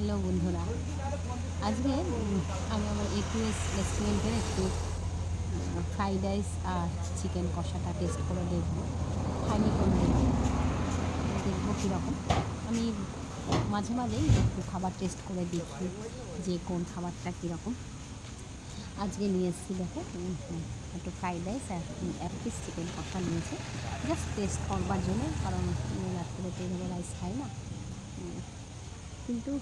Hello বন্ধুরা, আজকে আমি আমার একুএস রেস্টুরেন্টের একটু ফ্রাইড রাইস আর চিকেন কষাটা টেস্ট করে দেখব, খাইনি কোনো দেখব কীরকম। আমি মাঝে মাঝেই একটু খাবার টেস্ট করে দেখি যে কোন খাবারটা কীরকম। আজকে নিয়ে এসেছি দেখো একটু ফ্রাইড রাইস আর এক পিস চিকেন কষা নিয়েছে। জাস্ট টেস্ট করবার জন্য কারণ রাত্রে তো এইভাবে রাইস খাই না। কিন্তু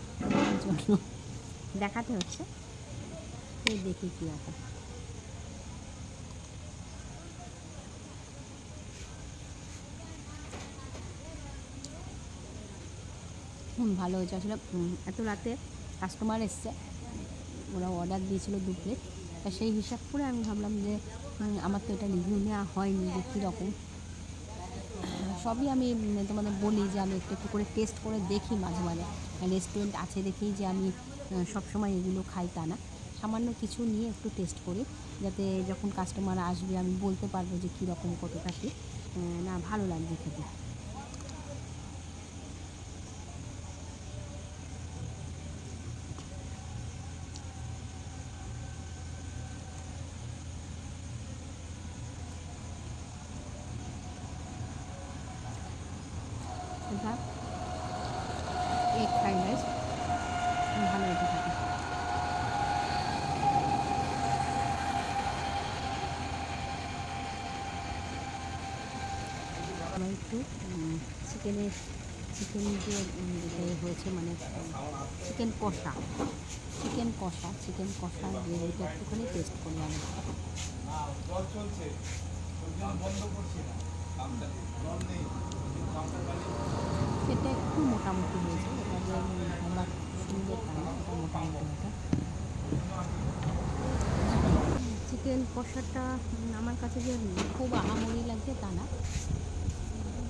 দেখাতে হচ্ছে। এই দেখি কী আছে। ভালো হয়েছে। আসলে এত রাতে কাস্টমার এসছে, ওরা অর্ডার দিয়েছিল দু প্লেট সেই হিসাব করে আমি ভাবলাম যে আমার তো এটা রিভিউ নেওয়া হয়নি যে কীরকম। সবই আমি উম, তোমাদের বলি যে আমি একটু একটু করে টেস্ট করে দেখি মাঝে মাঝে। রেস্টুরেন্ট আছে দেখেই যে আমি সব সময় এগুলো খাই তা না। সামান্য কিছু নিয়ে একটু টেস্ট করি যাতে যখন কাস্টমার আসবে আমি বলতে পারব যে কীরকম কতটা কী। না ভালো লাগবে খেতে এটা এগ ফ্রাইড রাইস ভালো এটা থাকে আমার একটু চিকেনের চিকেন যে হয়েছে মানে চিকেন কষা চিকেন কষা চিকেন কষা গ্রেভিটা একটুখানি টেস্ট করি আমি জল চলছে ওই জন্য বন্ধ করছি না কামটা জল নেই কামটা পানি এটা একটু মোটামুটি হয়েছে এটা যে আমার সুন্দর মোটামুটি চিকেন কষাটা আমার কাছে যে খুব আহামরি লাগছে তা না।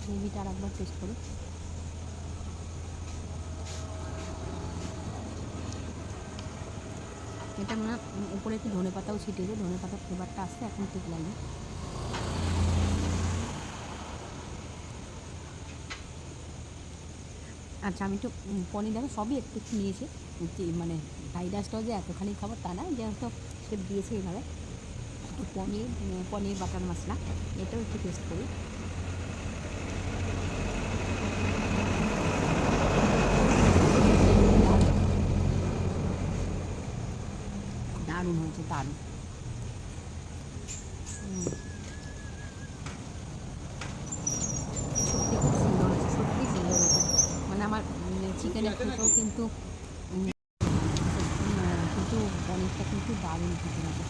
গ্রেভিটা আর একবার টেস্ট করি এটা মনে হয় উপরে একটু ধনে পাতাও ছিটিয়েছে ধনে পাতার ফ্লেভারটা আসছে, এখন ঠিক লাগে আচ্ছা আমি একটু পনির দেখো, সবই একটু একটু নিয়েছি। মানে ফ্রাইড রাইসটাও যে এতখানি খাবার তা না, যে হয়তো সে দিয়েছে এইভাবে। একটু পনির পনির বাটার মশলা, এটাও একটু টেস্ট করি দারুণ হয়েছে দারুণ উম। সত্যি খুব সুন্দর হয়েছে সত্যি সুন্দর হয়েছে মানে আমার চিকেনের থেকেও কিন্তু উম, উম, কিন্তু পনিরটা কিন্তু দারুণ খেতে হবে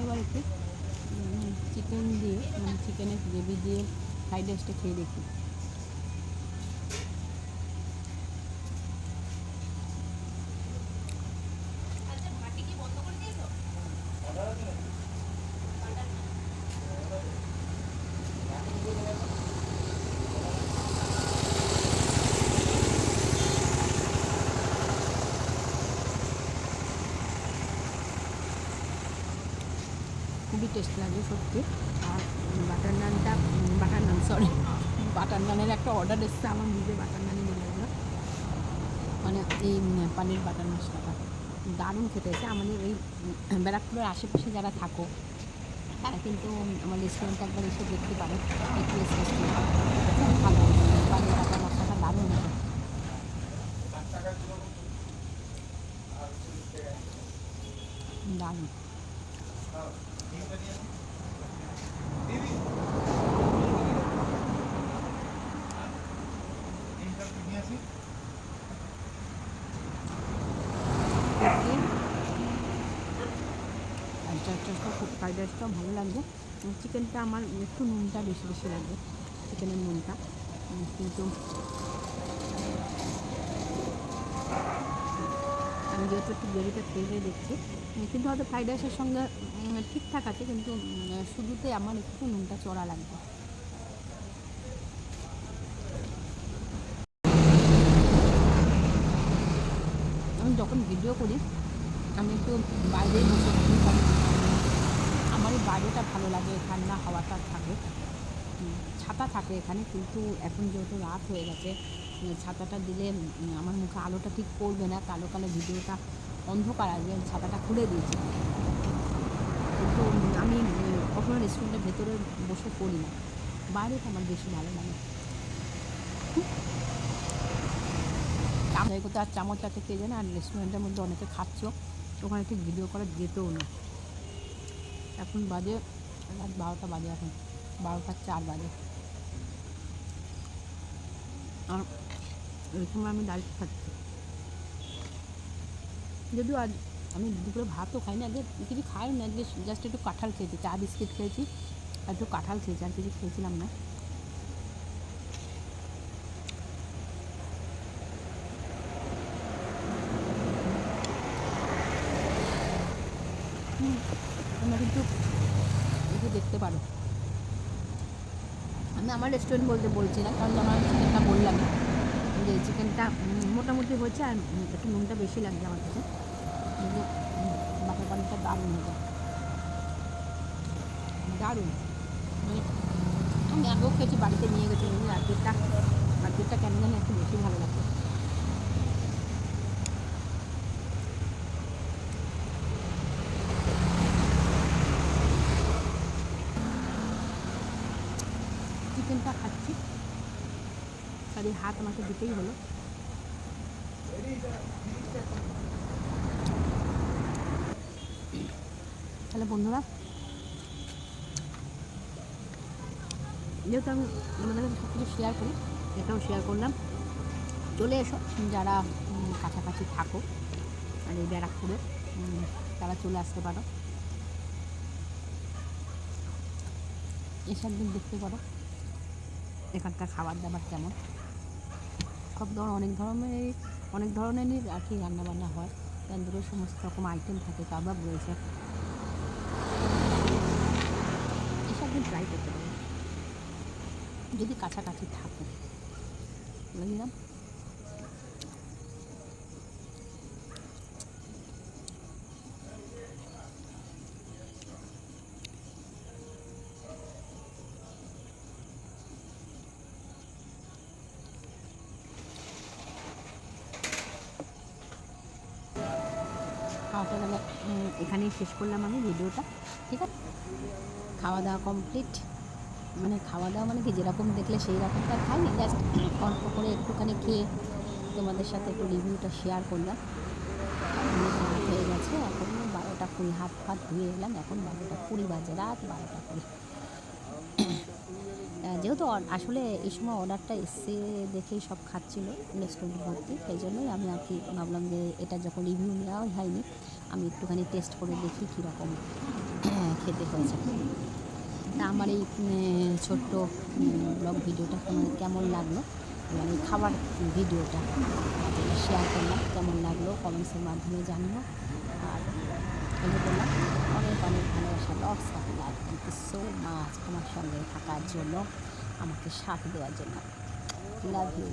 এবার একটু চিকেন দিয়ে মানে চিকেনের গ্রেভি দিয়ে ফ্রাইড রাইসটা খেয়ে দেখি। টেস্ট লাগে সত্যি। আর বাটার নানটা, বাটার নান সরি বাটার নানের একটা অর্ডার এসছে আমার নিজে, বাটার নানই নিয়ে লাগল মানে এই পানির বাটার মশলাটা। দারুণ খেতে হয়েছে। আমাদের এই ব্যারাকপুরের আশেপাশে যারা থাকো, তারা কিন্তু আমার রেস্টুরেন্টে একবার এসে দেখতে পারো। খুব ভালো পানির বাটার দারুণ দারুণ। ফ্রাইড রাইসটাও ভালো লাগবে। চিকেনটা আমার একটু নুনটা বেশি বেশি লাগবে চিকেনের নুনটা। কিন্তু আমি যেহেতু একটু গ্রেভিটা খেয়ে দেখছি কিন্তু হয়তো ফ্রাইড রাইসের সঙ্গে ঠিকঠাক আছে, কিন্তু শুধুতে আমার একটু নুনটা চড়া লাগবে। আমি যখন ভিডিও করি, আমি একটু বাইরে বসে থাকি কারণ আমার এই বাইরেটা ভালো লাগে ঠান্ডা হাওয়াটা থাকে। ছাতা থাকে এখানে, কিন্তু এখন যেহেতু রাত হয়ে গেছে ছাতাটা দিলে আমার মুখে আলোটা ঠিক পড়বে না কালো কালো ভিডিওটা অন্ধকার আসবে আমি ছাতাটা খুলে দিয়েছি। কিন্তু আমি কখনো রেস্টুরেন্টের ভেতরে বসে পড়ি না। বাইরেটা আমার বেশি ভালো লাগে। চামচ কোথাও আর চামচ আছে কে জানে আর রেস্টুরেন্টের মধ্যে অনেকে খাচ্ছ, ওখানে ঠিক ভিডিও করা যেতেও না। এখন বাজে রাত বারোটা বাজে এখন। বারোটা চার বাজে। আর এই সময় আমি ডাল খাচ্ছি। যদিও আজ আমি দুপুরে ভাতও খাই না আজকে কিছু খাই না আজকে জাস্ট একটু কাঁঠাল খেয়েছি চা বিস্কিট খেয়েছি আর একটু কাঁঠাল খেয়েছি আর কিছু খেয়েছিলাম না। হুম, তোমরা কিন্তু একটু দেখতে পারো। আমি আমার রেস্টুরেন্ট বলতে বলছি না, কারণ আমার চিকেনটা বললাম। যে চিকেনটা মোটামুটি হয়েছে আর একটু নুনটা বেশি লাগছে আমার কাছে। বাটার পানিটা দারুণ হয়েছে। দারুণ। মানে আমি আগেও খেয়েছি, বাড়িতে নিয়ে গেছি আজকেরটা আজকেরটা কেন জানি একটু বেশি ভালো লাগছে। চিকেনটা খাচ্ছি। তার এই হাত আমাকে দিতেই হলো। তাহলে বন্ধুরা। যেহেতু আমি তোমাদের কাছে সব কিছু শেয়ার করি, এটাও শেয়ার করলাম। চলে এসো, যারা কাছাকাছি থাকো আর এই ব্যারাকপুরে তারা চলে আসতে পারো। এসব দিন দেখতে পারো। এখানকার খাবার দাবার কেমন? সব ধর, অনেক ধরনের অনেক ধরনেরই আর কি রান্নাবান্না হয়। তন্দুরের সমস্ত রকম আইটেম থাকে কাবাব রয়েছে। এসব দিন ট্রাই করতে পারি। যদি কাছাকাছি থাকে। বুঝলাম খাওয়া দাওয়া উম, এখানেই শেষ করলাম আমি ভিডিওটা, ঠিক আছে? খাওয়া দাওয়া কমপ্লিট মানে খাওয়া দাওয়া মানে কি, যেরকম দেখলে সেই রকম তো আর খাইনি জাস্ট অল্প করে একটুখানি খেয়ে তোমাদের সাথে একটু রিভিউটা শেয়ার করলাম। হয়ে গেছে, এখন বারোটা কুড়ি, হাত ফাত ধুয়ে এলাম, এখন বারোটা কুড়ি বাজে, রাত বারোটা কুড়ি। যেহেতু আসলে এই সময় অর্ডারটা এসছে দেখেই সব খাচ্ছিল রেস্টুরেন্ট ভর্তি, সেই জন্যই আমি আর কি ভাবলাম যে এটা যখন রিভিউ নেওয়াই হয়নি আমি একটুখানি টেস্ট করে দেখি কীরকম খেতে হয়েছে। তা আমার এই ছোট্ট ব্লগ ভিডিওটা কেমন লাগল? মানে খাবার ভিডিওটা শেয়ার করলাম, কেমন লাগল কমেন্টসের মাধ্যমে জানিও। আর এই বললাম অনেক অনেক ভালোবাসা lots of love thank you so much আমার সঙ্গে থাকার জন্য, আমাকে সাথ দেওয়ার জন্য। Love you